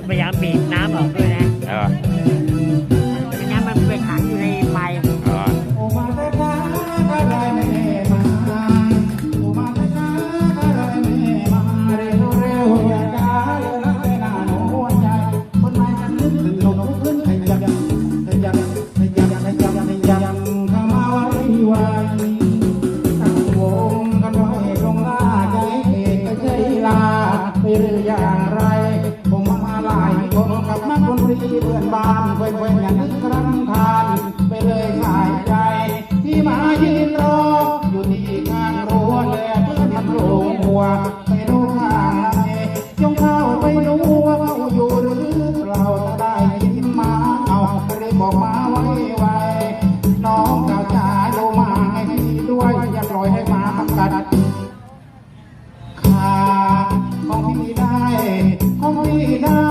怎么样？米。ีเพื่อนบ้านเพื่อนๆอย่างนึกรังคานไปเลยขายใจ ที่มายืนรอ อยู่ที่ข้างรั้วแลเพื่อนทำโรงหัวไปดูข้างในจงเข้าไปดูว่าเขาอยู่หรือเราจะได้ยินมาเอาหรือบอกมาไว้ไวน้องเก่าจ๋าโยมาให้พี่ด้วยอย่าปล่อยให้มากัดขาของพี่ได้ของพี่ได้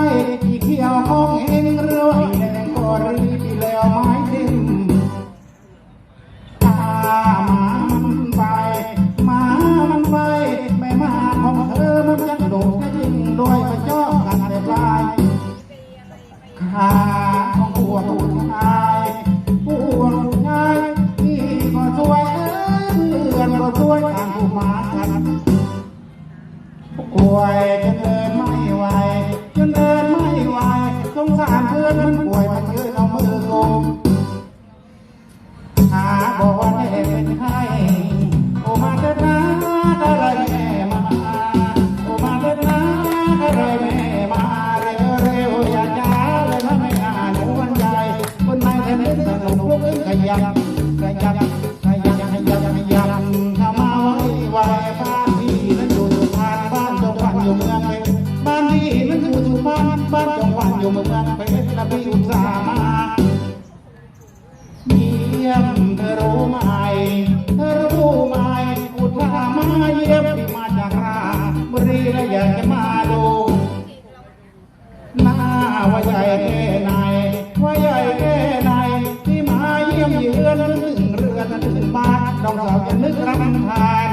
I านบ้านจังหวัดอยู่เมืองเพชรและพี่อุตสามาเยี่ยมเธอรู้ไหมเธอรู้ไหมอุตามาเยี่ยมที่มาจากราบรีและอยากจะมาดูหน้าว่าใหญ่แค่ไหนว่าใหญ่แค่ไหนที่มาเยี่ยมเยือนเรือนถึงบ้านน้องสาวจะนึกรำคาญ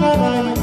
Thank you.